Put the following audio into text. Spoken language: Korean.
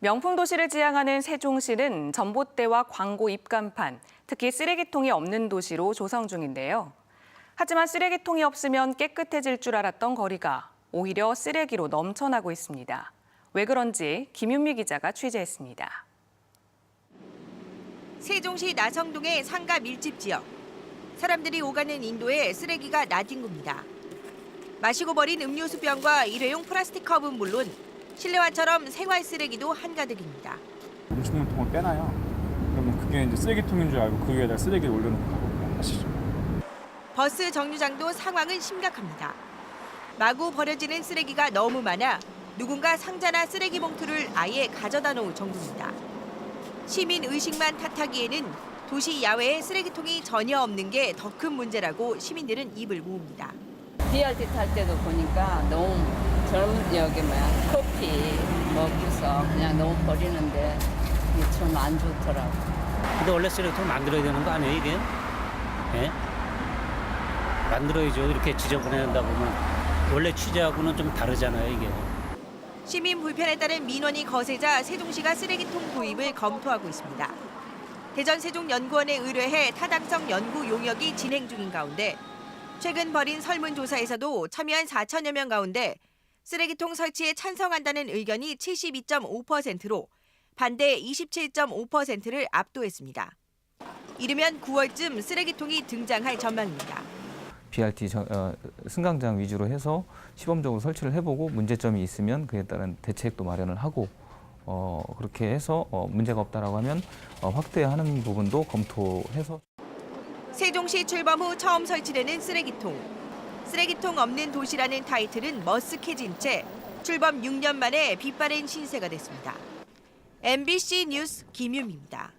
명품 도시를 지향하는 세종시는 전봇대와 광고 입간판, 특히 쓰레기통이 없는 도시로 조성 중인데요. 하지만 쓰레기통이 없으면 깨끗해질 줄 알았던 거리가 오히려 쓰레기로 넘쳐나고 있습니다. 왜 그런지 김윤미 기자가 취재했습니다. 세종시 나성동의 상가 밀집 지역. 사람들이 오가는 인도에 쓰레기가 나뒹굽니다. 마시고 버린 음료수 병과 일회용 플라스틱 컵은 물론 실내화처럼 생활 쓰레기도 한가득입니다. 음식물 통을 빼놔요. 그러면 그게 이제 쓰레기통인 줄 알고 그 위에다 쓰레기를 올려놓고 가고 하시죠. 버스 정류장도 상황은 심각합니다. 마구 버려지는 쓰레기가 너무 많아 누군가 상자나 쓰레기 봉투를 아예 가져다 놓을 정도입니다. 시민 의식만 탓하기에는 도시 야외에 쓰레기통이 전혀 없는 게 더 큰 문제라고 시민들은 입을 모읍니다. BRT 탈 때도 보니까 너무 젊은 여기 뭐야 커피 먹고서 그냥 너무 버리는데 이게 좀 안 좋더라고. 근데 원래 쓰레기통 만들어야 되는 거 아니에요 이게? 예? 만들어야죠 이렇게 지저분해낸다 보면 원래 취재하고는 좀 다르잖아요 이게. 시민 불편에 따른 민원이 거세자 세종시가 쓰레기통 도입을 검토하고 있습니다. 대전 세종연구원에 의뢰해 타당성 연구 용역이 진행 중인 가운데 최근 벌인 설문조사에서도 참여한 4천여 명 가운데 쓰레기통 설치에 찬성한다는 의견이 72.5%로 반대 27.5%를 압도했습니다. 이르면 9월쯤 쓰레기통이 등장할 전망입니다. BRT 저- 어, 승강장 위주로 해서 시범적으로 설치를 해보고 문제점이 있으면 그에 따른 대책도 마련을 하고 어, 그렇게 해서 어, 문제가 없다라고 하면 어, 확대하는 부분도 검토해서 세종시 출범 후 처음 설치되는 쓰레기통. 쓰레기통 없는 도시라는 타이틀은 머쓱해진 채 출범 6년 만에 빛바랜 신세가 됐습니다. MBC 뉴스 김유미입니다.